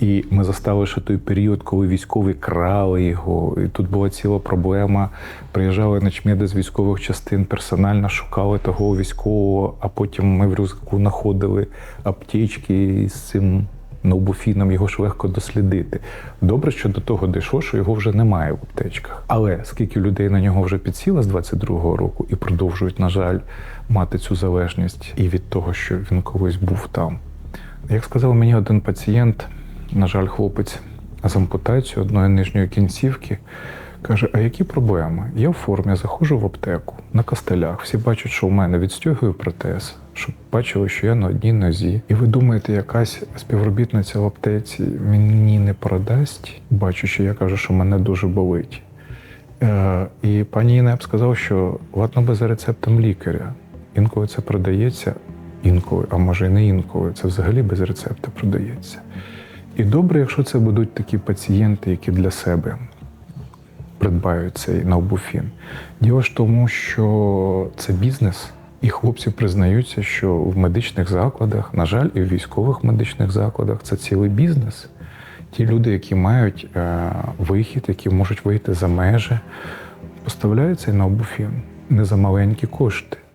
І ми застали ще той період, коли військові крали його. І тут була ціла проблема. Приїжджали начмеди з військових частин, персонально шукали того військового, а потім ми в рюкзаку знаходили аптечки з цим ноубуфіном, його ж легко дослідити. Добре, що до того дійшло, що його вже немає в аптечках. Але скільки людей на нього вже підсіло з 22-го року і продовжують, на жаль, мати цю залежність і від того, що він колись був там. Як сказав мені один пацієнт, на жаль, хлопець з ампутацією одної нижньої кінцівки, каже: А які проблеми? Я в формі заходжу в аптеку на костелях. Всі бачать, що в мене відстягую протез, щоб бачили, що я на одній нозі. І ви думаєте, якась співробітниця в аптеці мені не продасть, бачучи, я кажу, що мене дуже болить. Е, І пані б сказав, що ладно би за рецептом лікаря. Інколи це продається, інколи, а може і не інколи, це взагалі без рецепта продається. І добре, якщо це будуть такі пацієнти, які для себе придбають цей навбуфін. Діло ж тому, що це бізнес, і хлопці признаються, що в медичних закладах, на жаль, і в військових медичних закладах це цілий бізнес. Ті люди, які мають е, вихід, які можуть вийти за межі, поставляють цей навбуфін не за маленькі кошти.